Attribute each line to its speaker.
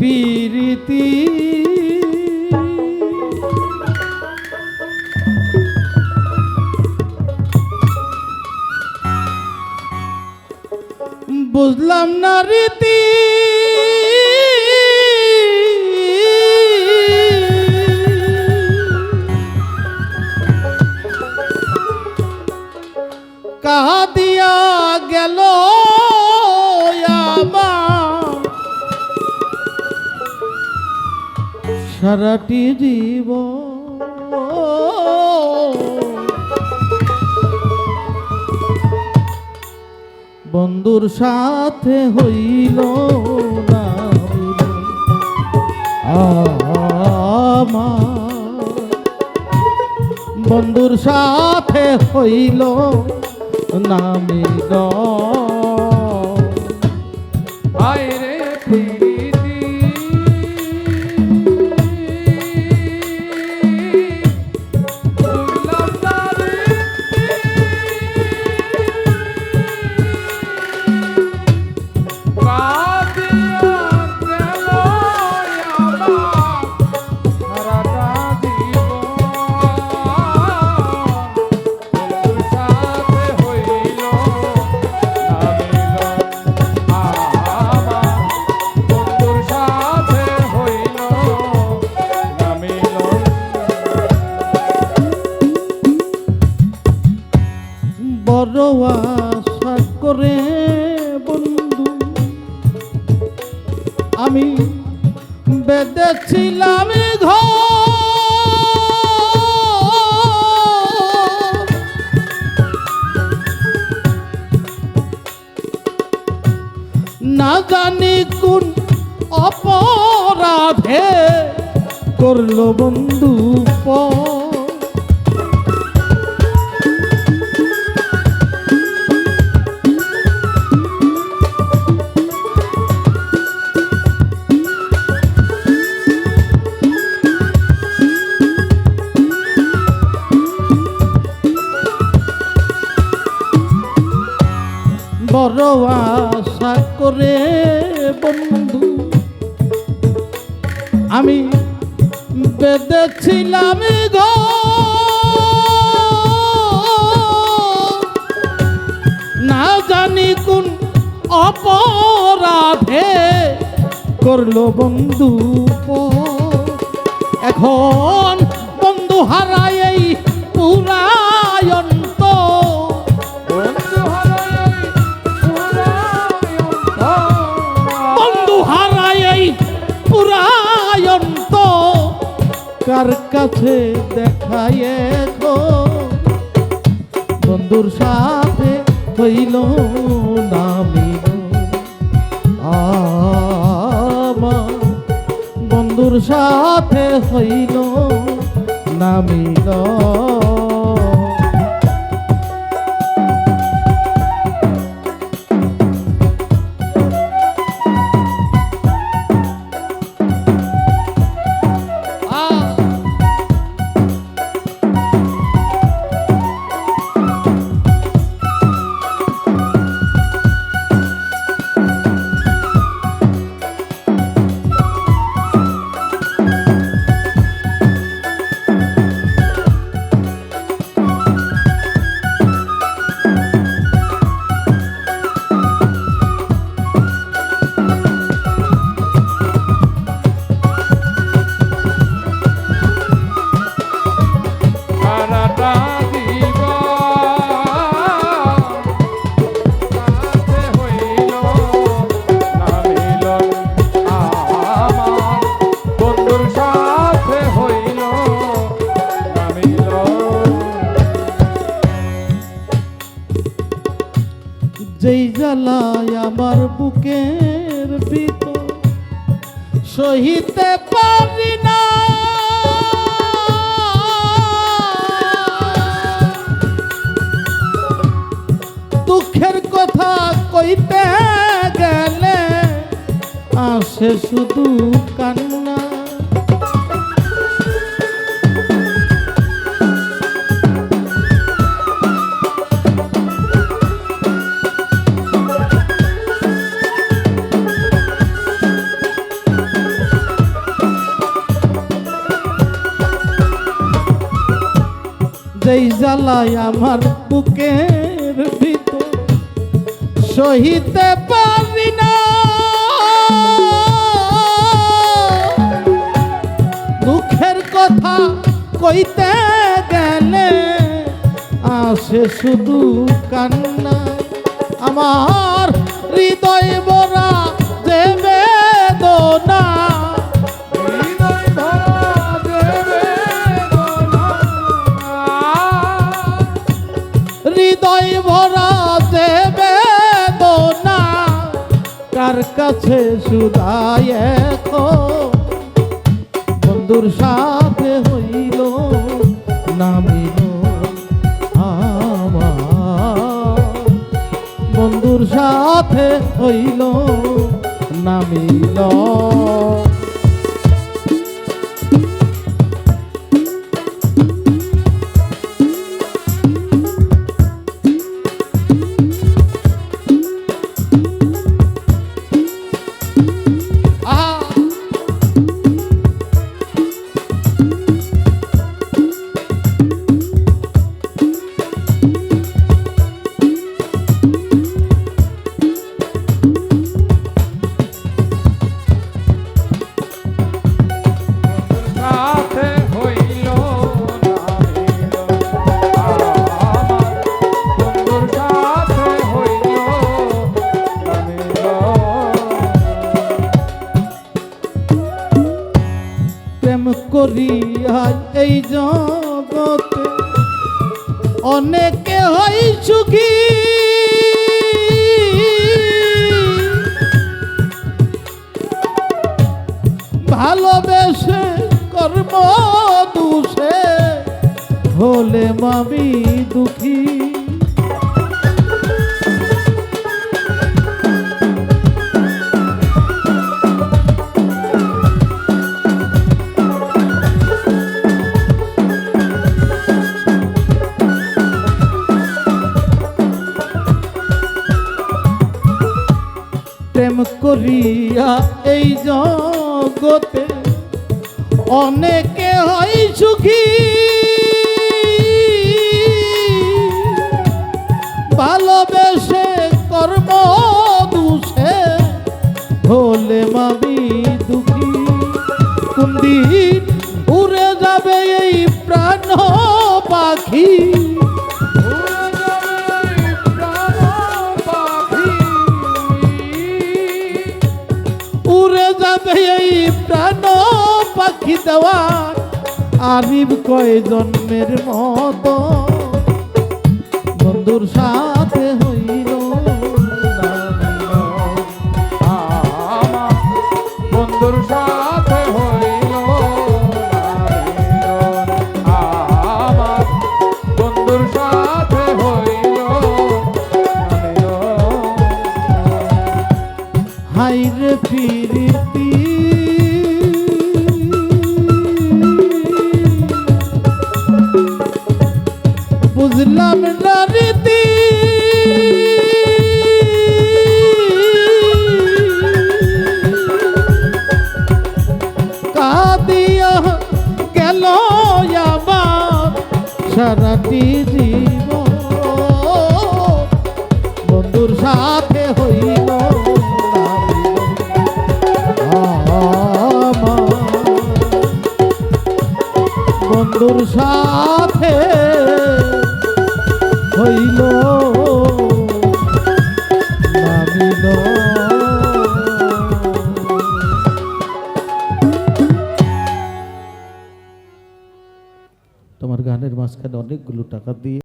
Speaker 1: পিরিতি। বুঝলাম না রীতি। কাহা দিয়া গেল? সারাটি জীব বন্ধুর সাথে হইল না বন্ধুর সাথে হইল না মিলন। বড় আশা করে বন্ধু। আমি বেঁধেছিলাম না জানি কোন অপরাধে করল বন্ধু পর করে বন্ধু। আমি বেঁধেছিলাম গো। না জানি কোন অপরাধে করল বন্ধু এখন বন্ধু হারাই কাছে দেখাই গো বন্ধুর সাথে হইল নামি। আমা বন্ধুর সাথে হইল না জ্বালায় আমার বুকের ভিতর। সহিতে পারি না। দুঃখের কথা কইতে গেলে আসে শুধু কান্না। যেই জ্বালায় আমার বুকের ভিতর। সহিতে পারি না। দুঃখের কথা কইতে গেলে আসে শুধু কান্না। আমার হৃদয় ভরা কাছে সুদায় এখন। বন্ধুর সাথে হইল নামিল আমার। বন্ধুর সাথে হইল নামিল প্রেম করিয়া এই জগতে অনেকে হয় সুখী। ভালোবেসে কর্ম দুষে হলে মামি দুঃখী। প্রেম করিয়া এই জগতে অনেকে হয় সুখী। ভালোবেসে কর্ম দুষে, হলে মাবি দুঃখী। কোনদিন উড়ে যাবে এই প্রাণ পাখি। আরিব কয় জন্মের মতো। বন্ধুর সাথে হইল
Speaker 2: বন্ধুর সাথে হইল বন্ধুর সাথে হইল
Speaker 1: হাইরে ফিরিতি বুঝলাম না রীতি কাদিয়া গেল আমার সারাটি জীবন। বন্ধুর সাথে হইল বন্ধুর সাথে হইল তোমার গানের মাঝখানে অনেকগুলো টাকা দিয়ে